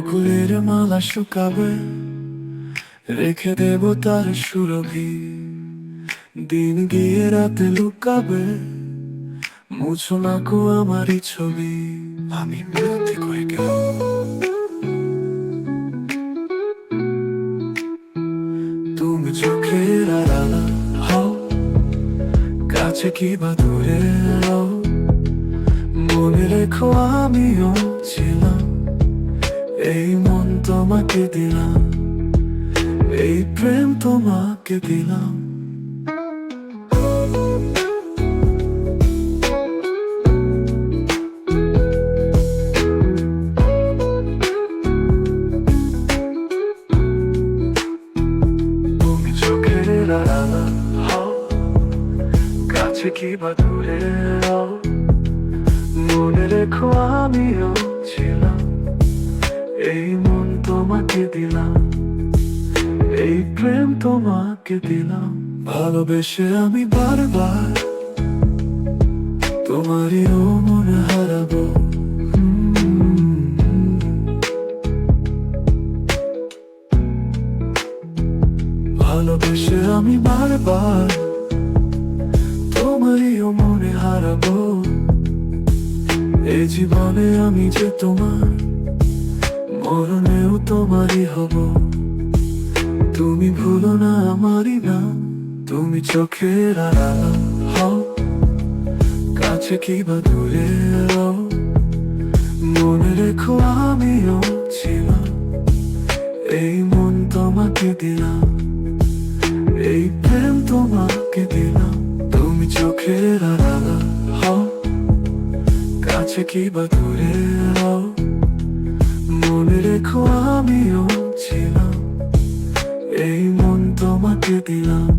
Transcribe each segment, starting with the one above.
না শুকাবে। রেখে দেব তার সুরভি। দিন গিয়ে রাতে লুকাবে। মুছো না কো আমারই ছবি। আমি বিরতি করে গেলাম তুমি চোখের আড়ালা হও। কাছে কি বা দূরে মনে রেখো আমিও ছিলাম। এই মন তোমাকে দিলাম, এই প্রেম তোমাকে দিলাম। কাছে কি বা দূরে মনে রেখো আমিও ছিলাম। এই মন তোমাকে দিলাম, এই প্রেম তোমাকে দিলাম। ভালোবেসে আমি বারবার তোমারই মনে হারাবো। ভালোবেসে আমি বারবার তোমারই মনে হারাবো। এই জীবনে আমি যে তোমার মরণেও তোমারই হব। তুমি ভুলো না আমারই না, তুমি চোখের আড়াল হও। কাছে কি বা দূরে মনে রেখো আমিও ছিলাম। এই মন তোমাকে দিলাম। এই প্রেম তোমাকে দিলাম। তুমি চোখের আড়াল হও। কাছে কি বা দূরে রেখো আমিও ছিলাম। এই মন তোমাকে দিলাম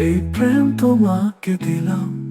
এই প্রেম তোমাকে দিলাম।